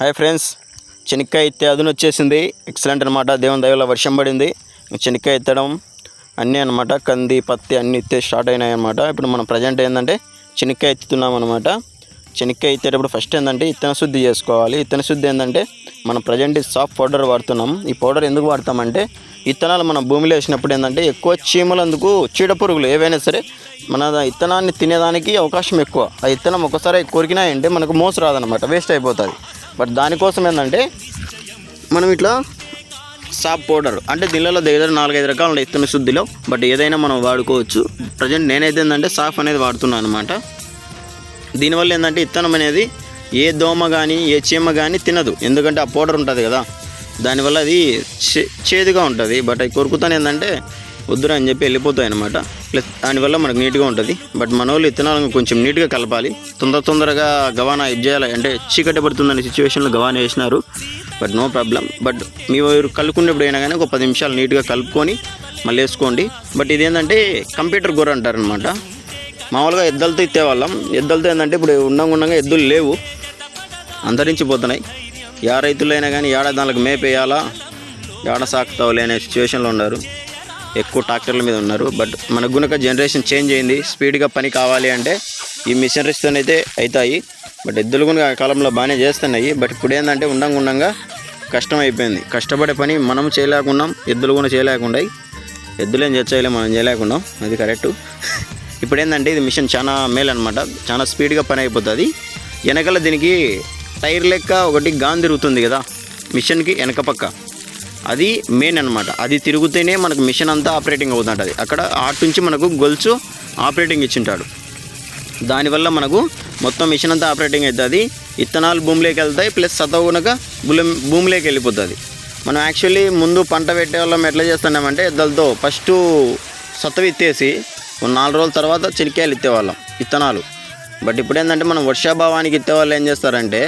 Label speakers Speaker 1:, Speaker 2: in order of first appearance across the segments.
Speaker 1: Hi friends చెనిక్కాయ ఎత్తే అదును వచ్చేసింది. ఎక్సలెంట్ అనమాట దేవుని దయవల్ల వర్షం పడింది. చెనిక్కాయ ఎత్తడం అన్నీ అనమాట కంది పత్తి అన్నీ ఎత్తే స్టార్ట్ అయినాయి అనమాట ఇప్పుడు మనం ప్రజెంట్ ఏంటంటే చెనిక్కాయ ఎత్తుతున్నాం అనమాట చెనిక్కాయ ఎత్తేటప్పుడు ఫస్ట్ ఏంటంటే ఇత్తన శుద్ధి చేసుకోవాలి. ఇత్తన శుద్ధి ఏంటంటే మనం ప్రజెంట్ సాఫ్ట్ పౌడర్ వాడుతున్నాం. ఈ పౌడర్ ఎందుకు వాడతామంటే ఇత్తనాలు మన భూమిలో వేసినప్పుడు ఏంటంటే ఎక్కువ చీమలందుకు చీడ పురుగులు ఏవైనా సరే మన ఇత్తనాన్ని తినేదానికి అవకాశం ఎక్కువ. ఆ ఇత్తనం ఒకసారి కొరికినాయంటే మనకు మోసు రాదనమాట వేస్ట్ అయిపోతుంది. బట్ దానికోసం ఏంటంటే మనం ఇట్లా సాప్ పౌడర్. అంటే దీనిలో దగ్గర నాలుగైదు రకాలు ఉన్నాయి ఇత్తన శుద్ధిలో. బట్ ఏదైనా మనం వాడుకోవచ్చు. ప్రజెంట్ నేనైతే ఏంటంటే సాఫ్ అనేది వాడుతున్నాను అనమాట దీనివల్ల ఏంటంటే ఇత్తనం అనేది ఏ దోమ కానీ ఏ చీమ కానీ తినదు. ఎందుకంటే ఆ పౌడర్ ఉంటుంది కదా. దానివల్ల అది చే- చేదుగా ఉంటుంది. బట్ అవి కొరుకుతాను ఏంటంటే వద్దురా అని చెప్పి వెళ్ళిపోతాయి అనమాట ప్లస్ దానివల్ల మనకు నీట్గా ఉంటుంది. బట్ మన వాళ్ళు ఇత్తనాలను కొంచెం నీట్గా కలపాలి. తొందర తొందరగా గవానా ఇది చేయాలి. అంటే చీకటి పడుతుందనే సిచ్యువేషన్లో గవానా వేసినారు. But no problem. బట్ మీ ఊరు కలుపుకునేప్పుడు అయినా కానీ ఒక పది నిమిషాలు నీట్గా కలుపుకొని మళ్ళీ వేసుకోండి. బట్ ఇదేంటంటే కంప్యూటర్ గొర్ర అంటారనమాట మామూలుగా ఎద్దలతో ఇచ్చేవాళ్ళం ఎద్దలతో ఏంటంటే ఇప్పుడు ఉండంగా ఉండంగా ఎద్దులు లేవు. అంతరించిపోతున్నాయి. యా రైతులైనా కానీ ఏడ దానికి మేపేయాలా? ఏడ సాకుతావులే అనే సిచ్యువేషన్లో ఉన్నారు. ఎక్కువ ట్రాక్టర్ల మీద ఉన్నారు. బట్ మనకు గునక జనరేషన్ చేంజ్ అయింది. స్పీడ్గా పని కావాలి అంటే ఈ మిషనరీస్తోనైతే అవుతాయి బట్ ఎద్దులు కూడా ఆ కాలంలో బాగానే చేస్తున్నాయి. బట్ ఇప్పుడు ఏంటంటే ఉండంగా ఉండంగా కష్టం అయిపోయింది కష్టపడే పని మనం చేయలేకున్నాం ఎద్దులు కూడా చేయలేకుండా ఎద్దులేం ఏం చేయలే మనం చేయలేకున్నాం. అది కరెక్ట్. ఇప్పుడు ఏంటంటే ఇది మిషన్ చాలా మేలు అనమాట చాలా స్పీడ్గా పని అయిపోతుంది. వెనకాల దీనికి టైర్ లెక్క ఒకటి గాన్ తిరుగుతుంది కదా మిషన్కి వెనక పక్క. అది మెయిన్ అనమాట అది తిరుగుతేనే మనకు మిషన్ అంతా ఆపరేటింగ్ అవుతుంటుంది. అక్కడ ఆటు నుంచి మనకు గొలుసు ఆపరేటింగ్ ఇచ్చింటాడు. దానివల్ల మనకు మొత్తం మిషన్ అంతా ఆపరేటింగ్ అవుతుంది. ఇత్తనాలు భూమిలోకి వెళ్తాయి ప్లస్ సతవునక భూమి భూమిలోకి వెళ్ళిపోతుంది. మనం యాక్చువల్లీ ముందు పంట పెట్టే వాళ్ళం ఎట్లా చేస్తున్నామంటే ఎద్దలతో ఫస్ట్ సత్తవి ఇత్తేసి ఒక నాలుగు రోజుల తర్వాత చిరికాయలు ఇత్తేవాళ్ళం ఇత్తనాలు. బట్ ఇప్పుడు ఏంటంటే మనం వర్షాభావానికి ఇత్తేవాళ్ళు ఏం చేస్తారంటే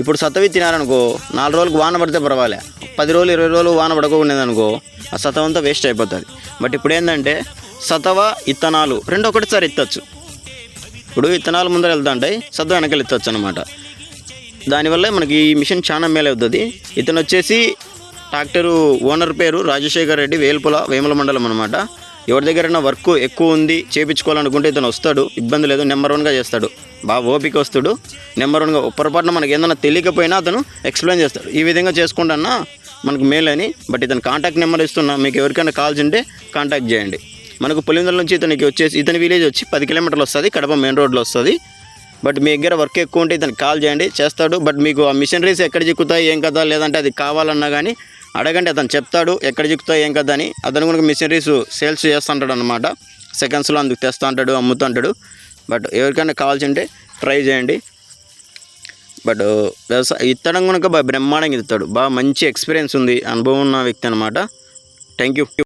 Speaker 1: ఇప్పుడు సతవి తినారనుకో నాలుగు రోజులకు వాన పడితే పర్వాలే. పది రోజులు ఇరవై రోజులు వాన పడకుండా అనుకో ఆ సతవ అంతా వేస్ట్ అయిపోతుంది. బట్ ఇప్పుడు ఏంటంటే సతవ ఇత్తనాలు రెండు ఒకటిసారి ఎత్తచ్చు ఇప్పుడు విత్తనాలు ముందర వెళ్తుంటాయి సద్ద వెనకాల ఎత్తచ్చు అనమాట దానివల్ల మనకి ఈ మిషన్ చాలా మేలు అవుతుంది. ఇతను వచ్చేసి ట్రాక్టరు ఓనర్ పేరు రాజశేఖర్ రెడ్డి వేల్పుల వేముల మండలం అనమాట ఎవరి దగ్గరైనా వర్క్ ఎక్కువ ఉంది చేపించుకోవాలనుకుంటే ఇతను వస్తాడు ఇబ్బంది లేదు నెంబర్ వన్గా చేస్తాడు. బాగా ఓపిక వస్తాడు నెంబర్ వన్గా పొరపాటున మనకి ఏదైనా తెలియకపోయినా అతను ఎక్స్ప్లెయిన్ చేస్తాడు. ఈ విధంగా చేసుకుంటానా? మనకు మేలని బట్ ఇతను కాంటాక్ట్ నెంబర్ ఇస్తున్నా మీకు ఎవరికైనా కాల్స్ ఉంటే కాంటాక్ట్ చేయండి. మనకు పులిందల నుంచి ఇతనికి వచ్చేసి ఇతని విలేజ్ వచ్చి పది కిలోమీటర్లు వస్తుంది కడప మెయిన్ రోడ్లో వస్తుంది. బట్ మీ దగ్గర వర్క్ ఎక్కువ ఉంటే ఇతను కాల్ చేయండి చేస్తాడు. బట్ మీకు ఆ మిషనరీస్ ఎక్కడ చిక్కుతాయి ఏం కదా లేదంటే అది కావాలన్నా కానీ అడగండి అతను చెప్తాడు ఎక్కడ చిక్కుతాయి ఏం కదా అని. అతను కూడా మిషనరీస్ సేల్స్ చేస్తుంటాడు అనమాట సెకండ్స్లో అందుకు తెస్తా అంటాడు అమ్ముతుంటాడు. బట్ ఎవరికైనా కావాల్సి ఉంటే ట్రై చేయండి. బట్ వ్యవసాయ ఇత్తడం కనుక బాగా బ్రహ్మాండంగా ఇస్తాడు బాగా మంచి ఎక్స్పీరియన్స్ ఉంది అనుభవం ఉన్న వ్యక్తి అనమాట థ్యాంక్ యూ